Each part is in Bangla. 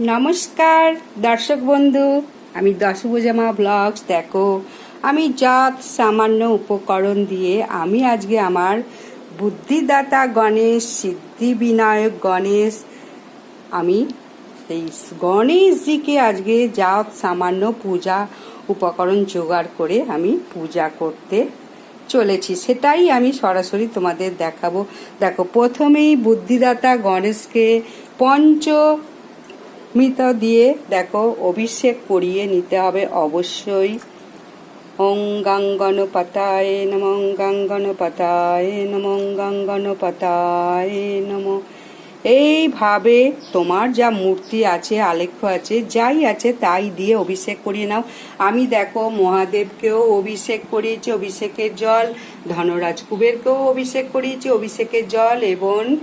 নমস্কার, দর্শক বন্ধু। আমি দশভুজামা ব্লগস, দেখো। আমি যত সামান্য উপকরণ দিয়ে আমি আজকে আমার বুদ্ধিদাতা গণেশ, সিদ্ধি বিনায়ক গণেশ, আমি এই গণেশজিকে আজকে যত সামান্য পূজা উপকরণ জোগাড় করে আমি পূজা করতে চলেছি। সেটাই আমি সরাসরি তোমাদের দেখাবো। দেখো, প্রথমেই বুদ্ধিদাতা গণেশকে পঞ্চ মৃত দিয়ে দেখো, অভিষেক করিয়ে নিতে হবে অবশ্যই। ওং গাঙ্গনপতায় নম অঙ্গাঙ্গন গাঙ্গনপতায় নম অঙ্গাঙ্গন গাঙ্গনপতায় নম। এইভাবে তোমার যা মূর্তি আছে, আলেখ্য আছে, যাই আছে, তাই দিয়ে অভিষেক করিয়ে নাও। আমি দেখো, মহাদেবকেও অভিষেক করিয়েছি, অভিষেকের জল। ধনরাজ কুবেরকেও অভিষেক করিয়েছি, অভিষেকের জল এবং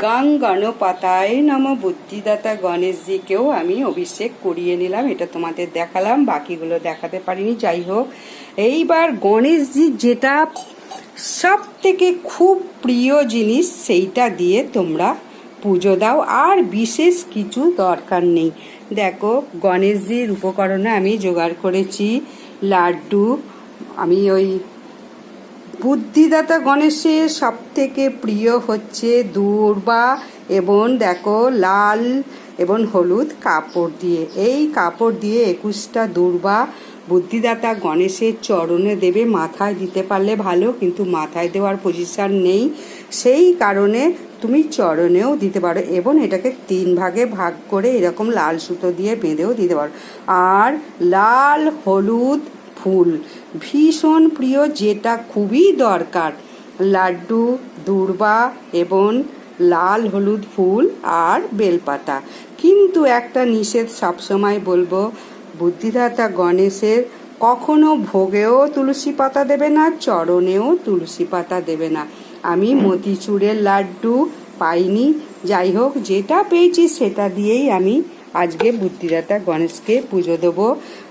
গাং গণপাতায় নম বুদ্ধিদাতা গণেশজিকেও আমি অভিষেক করিয়ে নিলাম। এটা তোমাদের দেখালাম, বাকিগুলো দেখাতে পারিনি। যাই হোক, এইবার গণেশজি যেটা সব থেকে খুব প্রিয় জিনিস, সেইটা দিয়ে তোমরা পুজো দাও। আর বিশেষ কিছু দরকার নেই। দেখো, গণেশজির উপকরণে আমি জোগাড় করেছি লাড্ডু। আমি ওই বুদ্ধিদাতা গণেশের সব থেকে প্রিয় হচ্ছে দূর্বা এবং দেখো লাল এবং হলুদ কাপড় দিয়ে। এই কাপড় দিয়ে একুশটা দূর্বা বুদ্ধিদাতা গণেশের চরণে দেবে। মাথায় দিতে পারলে ভালো, কিন্তু মাথায় দেওয়ার পজিশান নেই। সেই কারণে তুমি চরণেও দিতে পারো এবং এটাকে তিন ভাগে ভাগ করে এরকম লাল সুতো দিয়ে বেঁধেও দিতে পারো। আর লাল, হলুদ ফুল। ভীষণ প্রিয়, যেটা খুবই দরকার। লাড্ডু, দূর্বা এবং লাল হলুদ ফুল আর বেলপাতা। কিন্তু একটা নিষেধ সবসময় বলব, বুদ্ধিদাতা গণেশের কখনো ভোগেও তুলসী পাতা দেবে না, চরণেও তুলসী পাতা দেবে না। আমি মতিচুরের লাড্ডু পাইনি। যাই হোক, যেটা পেয়েছি সেটা দিয়েই আমি আজকে বুদ্ধিদাতা গণেশকে পুজো দেবো।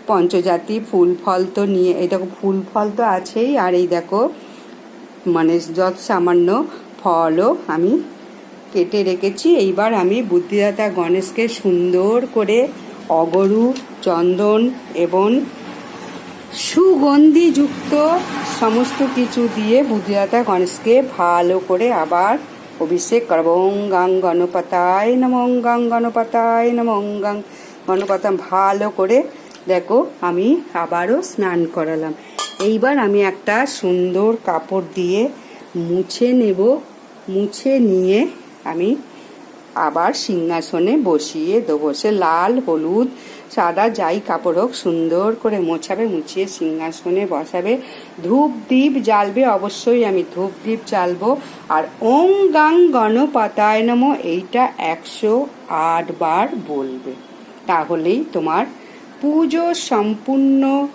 পঞ্চজাতি ফুল ফল তো নিয়ে, এই দেখো ফুল ফল তো আছেই, আর এই দেখো মানে যত সামান্য ফলও আমি কেটে রেখেছি। এইবার আমি বুদ্ধিদাতা গণেশকে সুন্দর করে অগরু, চন্দন এবং সুগন্ধিযুক্ত সমস্ত কিছু দিয়ে বুদ্ধিদাতা গণেশকে ভালো করে আবার অভিষেক করব ওং গাং গণপতায় নম গাং গণপতায় নম গাং গণপতা ভালো করে দেখো, আমি আবারও স্নান করালাম। এইবার আমি একটা সুন্দর কাপড় দিয়ে মুছে নেব, মুছে নিয়ে আমি আবার সিংহাসনে বসিয়ে দেবো। সে লাল, হলুদ, সাদা যাই কাপড় হোক, সুন্দর করে মোছাবে, মুছিয়ে সিংহাসনে বসাবে। ধূপ দ্বীপ জ্বালবে, অবশ্যই আমি ধূপ দ্বীপ জ্বালবো। আর ওং গাং গণপাতায় নম, এইটা একশো আট বার বলবে। তাহলেই তোমার পুজো সম্পূর্ণ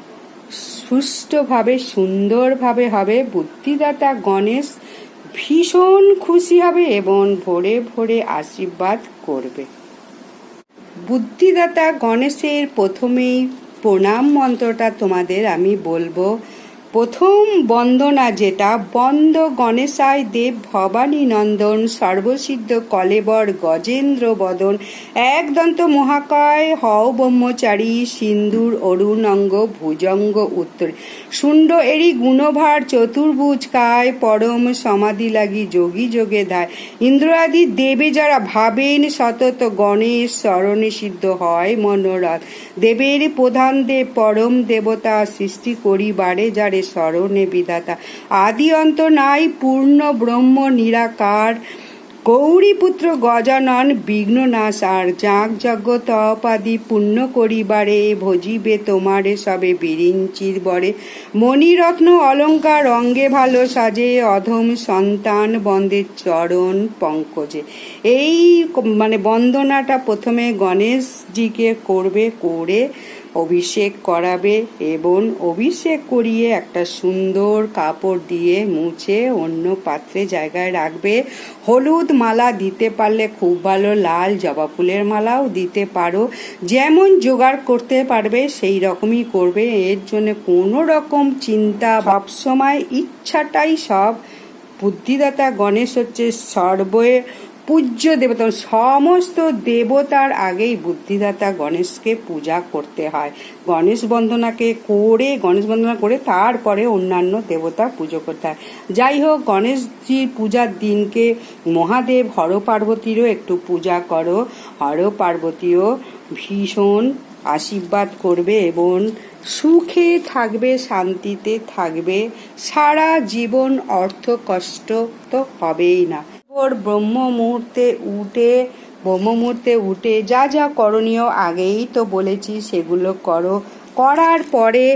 সুষ্ঠুভাবে, সুন্দরভাবে হবে। বুদ্ধিদাতা গণেশ ভীষণ খুশি হবে এবং ভোরে ভোরে আশীর্বাদ করবে। বুদ্ধিদাতা গণেশের প্রথমেই প্রণাম মন্ত্রটা তোমাদের আমি বলব। প্রথম বন্দনা যেটা বন্দ গণেশায় দেব ভবানী নন্দন, সর্বসিদ্ধ কলেবর গজেন্দ্র বদন, একদন্ত মহাকায় হও ব্রহ্মচারী সিন্দুর, অরুণ অঙ্গ ভুজঙ্গ উত্তর। শুণ্ড এরি গুণভার চতুর্ভুজ কায়, পরম সমাধি লাগি যোগী যোগে ধায়। ইন্দ্রাদি দেবে যারা ভাবেন সতত গণেশ স্মরণে সিদ্ধ হয় মনোরথ। দেবের প্রধান দেব, পরম দেবতা সৃষ্টি করিবারে যারে স্মরণে বিধাতা। আদি অন্ত নাই পূর্ণ ব্রহ্ম নিরাকার। গৌরীপুত্র গজানন বিঘ্ন নাশ আর যাক যজ্ঞ তপাদি পুণ্য করিবারে ভজিবে তোমারে সবে বিরিঞ্চির বরে মণিরত্ন অলঙ্কার অঙ্গে ভালো সাজে, অধম সন্তান বন্দের চরণ পঙ্কজে। এই মানে বন্দনাটা প্রথমে গণেশজিকে করবে, করে অভিষেক করাবে এবং অভিষেক করিয়ে একটা সুন্দর কাপড় দিয়ে মুছে অন্য পাত্রে জায়গায় রাখবে। হলুদ মালা দিতে পারলে খুব ভালো, লাল জবা ফুলের মালাও দিতে পারো। যেমন জোগাড় করতে পারবে, সেই রকমই করবে। এর জন্য কোনো রকম চিন্তা, সবসময় ইচ্ছাটাই সব। বুদ্ধিদাতা গণেশ হচ্ছে সর্বে পূজ্য দেবতা, সমস্ত দেবতার আগেই বুদ্ধিদাতা গণেশকে পূজা করতে হয়। গণেশ বন্দনাকে করে, গণেশ বন্দনা করে তারপরে অন্যান্য দেবতা পুজো করতে হয়। যাই হোক, গণেশজির পূজার দিনকে মহাদেব হর পার্বতীরও একটু পূজা করো। হর পার্বতীও ভীষণ আশীর্বাদ করবে এবং সুখে থাকবে, শান্তিতে থাকবে। সারা জীবন অর্থ কষ্ট তো হবেই না। ওর ব্রহ্ম মুহূর্তে উঠে ব্রহ্ম মুহূর্তে উঠে যা যা করণীয় আগেই তো বলেছি সেগুলো করো। করার পরে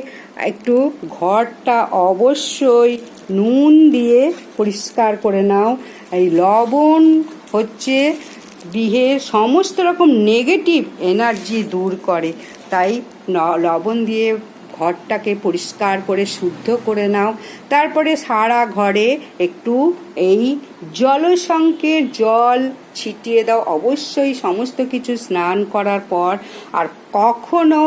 একটু ঘরটা অবশ্যই নুন দিয়ে পরিষ্কার করে নাও। এই লবণ হচ্ছে গৃহের সমস্ত রকম নেগেটিভ এনার্জি দূর করে। তাই লবণ দিয়ে ঘরটাকে পরিষ্কার করে, শুদ্ধ করে নাও। তারপরে সারা ঘরে একটু এই জলসংকের জল ছিটিয়ে দাও। অবশ্যই সমস্ত কিছু স্নান করার পর আর কখনো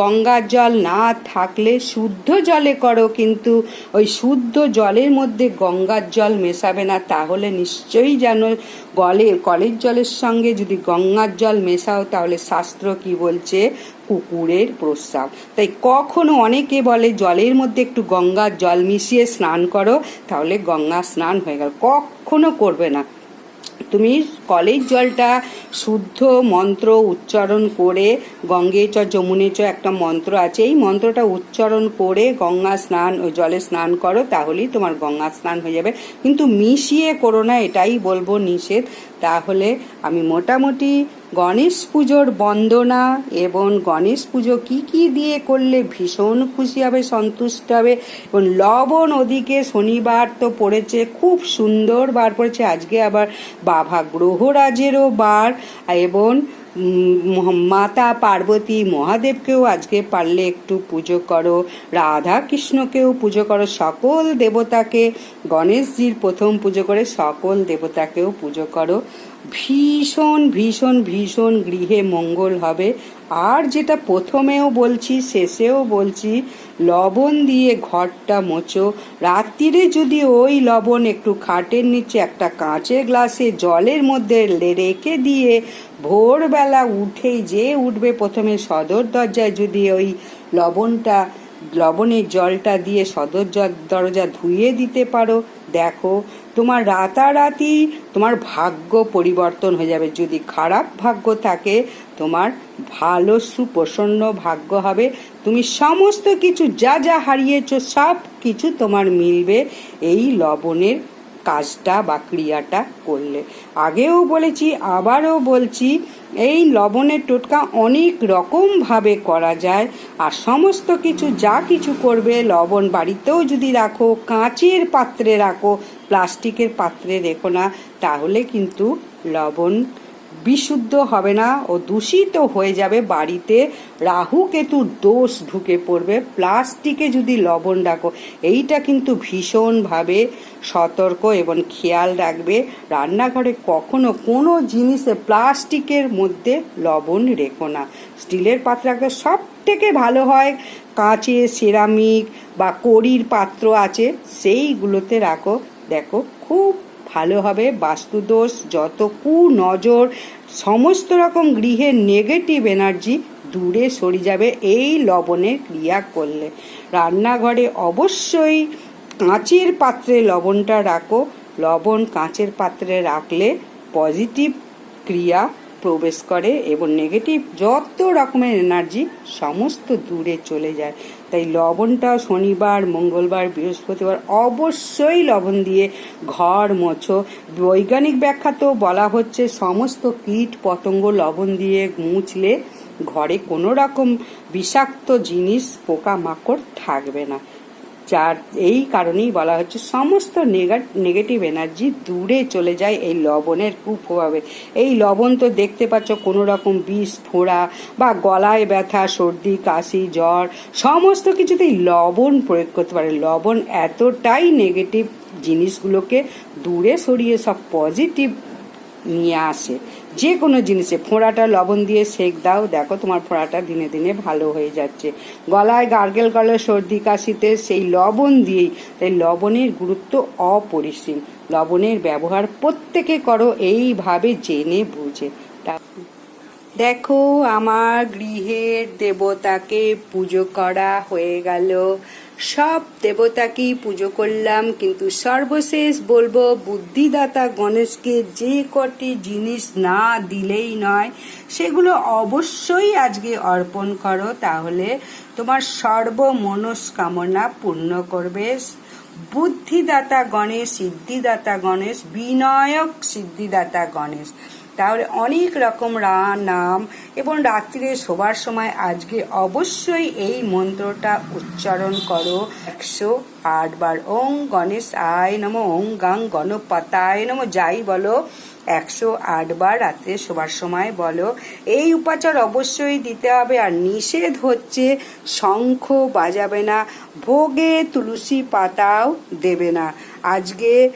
গঙ্গার জল না থাকলে শুদ্ধ জলে করো, কিন্তু ওই শুদ্ধ জলের মধ্যে গঙ্গার জল মেশাবে না। তাহলে নিশ্চয়ই যেন গলে, কলের জলের সঙ্গে যদি গঙ্গার জল মেশাও, তাহলে শাস্ত্র কি বলছে? কুকুরের প্রস্রাব। তাই কখনো অনেকে বলে জলের মধ্যে একটু গঙ্গার জল মিশিয়ে স্নান করো, তাহলে গঙ্গা স্নান হয়ে গেল। কখনো করবে না। তুমি কলের জলটা শুদ্ধ মন্ত্র উচ্চারণ করে, গঙ্গে চ, যমুনে চ একটা মন্ত্র আছে, এই মন্ত্রটা উচ্চারণ করে গঙ্গা স্নান, ওই জলে স্নান করো, তাহলেই তোমার গঙ্গা স্নান হয়ে যাবে। কিন্তু মিশিয়ে করো না, এটাই বলব নিষেধ। তাহলে আমি মোটামুটি গণেশ পুজোর বন্দনা এবং গণেশ পুজো কি কি দিয়ে করলে ভীষণ খুশি হবে, সন্তুষ্ট হবে এবং লবণ ওদিকে শনিবার তো পড়েছে, খুব সুন্দর বার পড়েছে। আজকে আবার বাভা গ্রহরাজেরও বার এবং মাতা পার্বতী মহাদেবকেও আজকে পারলে একটু পুজো করো, রাধা কৃষ্ণকেও পুজো করো, সকল দেবতাকে গণেশজির প্রথম পুজো করে সকল দেবতাকেও পুজো করো। ভীষণ ভীষণ ভীষণ গৃহে মঙ্গল হবে। আর যেটা প্রথমেও বলছি, শেষেও বলছি, লবণ দিয়ে ঘরটা মোচো। রাত্রিরে যদি ওই লবণ একটু খাটের নিচে একটা কাঁচের গ্লাসে জলের মধ্যে রেখে দিয়ে ভোরবেলা উঠেই যে উঠবে প্রথমে সদর দরজায় যদি ওই লবণটা, লবণের জলটা দিয়ে সদর দরজা ধুয়ে দিতে পারো। দেখো তোমার রাতারাতি, তোমার ভাগ্য পরিবর্তন হয়ে যাবে। যদি খারাপ ভাগ্য থাকে, তোমার ভালো সুপ্রসন্ন ভাগ্য হবে। তুমি সমস্ত কিছু যা যা হারিয়েছ, সব কিছু তোমার মিলবে এই লবণের কাজটা বা ক্রিয়াটা করলে। আগেও বলেছি, আবারও বলছি, এই লবণের টোটকা অনেক রকমভাবে করা যায় আর সমস্ত কিছু যা কিছু করবে, লবণ বাড়িতেও যদি রাখো, কাঁচের পাত্রে রাখো প্লাস্টিকের পাত্রে রেখো না, তাহলে কিন্তু লবণ বিশুদ্ধ হবে না ও দূষিত হয়ে যাবে বাড়িতে। রাহু কেতুর দোষ ঢুকে পড়বে। প্লাস্টিকে যদি লবণ রাখো এইটা কিন্তু ভীষণভাবে সতর্ক এবং খেয়াল রাখবে। রান্নাঘরে কখনো কোনো জিনিসে প্লাস্টিকের মধ্যে লবণ রেখো না। স্টিলের পাত্র রাখলে সব থেকে ভালো হয়। কাঁচে সেরামিক বা কড়ির পাত্র আছে, সেইগুলোতে রাখো। দেখো, খুব ভালো হবে। বাস্তুদোষ, যত কু নজর, সমস্ত রকম গৃহের নেগেটিভ এনার্জি দূরে সরে যাবে এই লবণের ক্রিয়া করলে। রান্নাঘরে অবশ্যই কাঁচের পাত্রে লবণটা রাখো। লবণ কাঁচের পাত্রে রাখলে পজিটিভ ক্রিয়া প্রবেশ করে এবং নেগেটিভ যত রকমের এনার্জি সমস্ত দূরে চলে যায়। তাই লবণটা শনিবার, মঙ্গলবার, বৃহস্পতিবার অবশ্যই লবণ দিয়ে ঘর মোছো। বৈজ্ঞানিক ব্যাখ্যা তো বলা হচ্ছে সমস্ত কীট পতঙ্গ লবণ দিয়ে মুছলে ঘরে কোনো রকম বিষাক্ত জিনিস পোকামাকড় থাকবে না। যার এই কারণেই বলা হচ্ছে সমস্ত নেগেটিভ এনার্জি দূরে চলে যায় এই লবণের কুপ্রভাবে। এই লবণ তো দেখতে পাচ্ছ, কোনো রকম বিষ, ফোড়া বা গলায় ব্যথা, সর্দি, কাশি, জ্বর, সমস্ত কিছুতেই লবণ প্রয়োগ করতে পারে। লবণ এতটাই নেগেটিভ জিনিসগুলোকে দূরে সরিয়ে সব পজিটিভ নিয়ে আসে। যে কোনো জিনিসে ফোঁড়াটা লবণ দিয়ে সেক দাও। দেখো তোমার ফোঁড়াটা দিনে দিনে ভালো হয়ে যাচ্ছে। গলায় গার্গেল গলে সর্দি কাশিতে, সেই লবণ দিয়েই। তাই লবণের গুরুত্ব অপরিসীম। লবণের ব্যবহার প্রত্যেকে করো, এইভাবে জেনে বুঝে। দেখো, আমার গৃহের দেবতাকে পুজো করা হয়ে গেল। সব দেবতাকেই পুজো করলাম, কিন্তু সর্বশেষ বলব বুদ্ধিদাতা গণেশকে যে কটি জিনিস না দিলেই নয়, সেগুলো অবশ্যই আজকে অর্পণ করো, তাহলে তোমার সর্বমনস্কামনা পূর্ণ করবে। বুদ্ধিদাতা গণেশ, সিদ্ধিদাতা গণেশ, বিনয়ক সিদ্ধিদাতা গণেশ। তাহলে অনেক রকম রা- নাম এবং রাত্রিরে শোবার সময় আজকে অবশ্যই এই মন্ত্রটা উচ্চারণ করো। একশো আট বার ওং গণেশ আয় নম, ওং গাং গণপতায় নম, যাই বলো। একশো আট বার রাত্রে শোবার সময় বলো। এই উপাচার অবশ্যই দিতে হবে আর নিষেধ হচ্ছে শঙ্খ বাজাবে না, ভোগে তুলসী পাতাও দেবে না। আজকে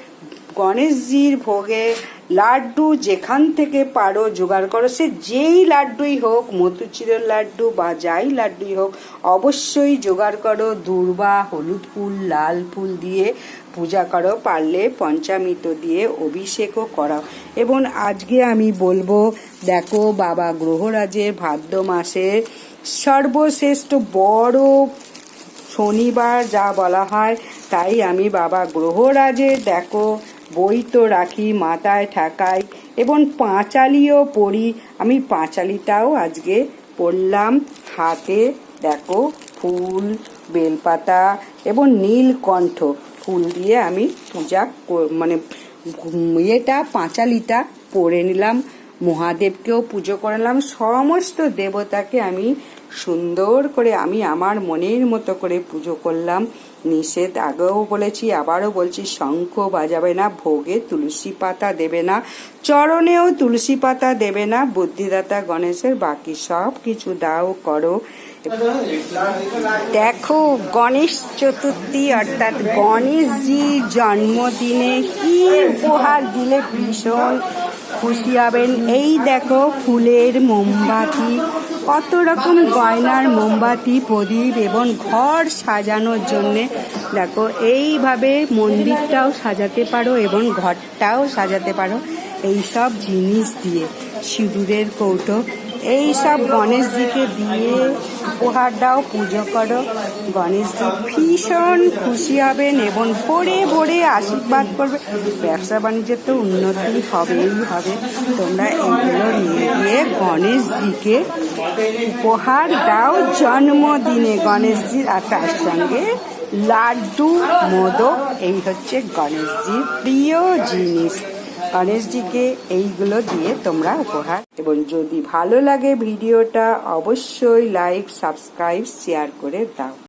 গণেশজির ভোগে লাড্ডু যেখান থেকে পারো জোগাড় করো। সে যেই লাড্ডুই হোক মতুচিরের লাড্ডু বা যাই লাড্ডুই হোক, অবশ্যই জোগাড় করো। দূর্বা, হলুদ ফুল, লাল ফুল দিয়ে পূজা করো। পারলে পঞ্চামৃত দিয়ে অভিষেকও করাও। এবং আজকে আমি বলব, দেখো বাবা গ্রহরাজের ভাদ্র মাসের সর্বশ্রেষ্ঠ বড় শনিবার যা বলা হয়, তাই আমি বাবা গ্রহরাজের, দেখো বই তো রাখি মাথায় ঠেকাই, এবং পাঁচালিও পড়ি। আমি পাঁচালিটাও আজকে পড়লাম। হাতে দেখো ফুল, বেলপাতা এবং নীলকণ্ঠ। ফুল দিয়ে আমি পূজা মানে ইয়েটা, পাঁচালিটা পড়ে নিলাম। মহাদেবকেও পুজো করলাম। সমস্ত দেবতাকে আমি সুন্দর করে, আমি আমার মনের মতো করে পুজো করলাম। নিষেধ, আগেও বলেছি, আবারও বলছি, শঙ্খ বাজাবে না, ভোগে তুলসী পাতা দেবে না, চরণেও তুলসী পাতা দেবে না, বুদ্ধিদাতা গণেশের বাকি সব কিছু দাও করো। দেখো, গণেশ চতুর্থী অর্থাৎ গণেশজির জন্মদিনে কি উপহার দিলে ভীষণ খুশি হবেন। এই দেখো, ফুলের মোমবাতি। কত রকম গয়নার মোমবাতি, প্রদীপ এবং ঘর সাজানোর জন্যে। দেখো, এইভাবে মন্দিরটাও সাজাতে পারো এবং ঘরটাও সাজাতে পারো। এই সব জিনিস দিয়ে সিঁদুরের কৌটো এই সব গণেশজিকে দিয়ে উপহার দাও, পুজো করো। গণেশজি ভীষণ খুশি হবেন এবং ভরে ভরে আশীর্বাদ করবে। ব্যবসা বাণিজ্যের তো উন্নতি হবেই হবে। তোমরা এগুলো নিয়ে গিয়ে গণেশজিকে উপহার দাও জন্মদিনে। গণেশজির আর তার সঙ্গে লাড্ডু, মোদক, এই হচ্ছে গণেশজির প্রিয় জিনিস। গণেশজিকে এইগুলো দিয়ে তোমরা উপহার এবং যদি ভালো লাগে ভিডিওটা, অবশ্যই লাইক সাবস্ক্রাইব শেয়ার করে দাও।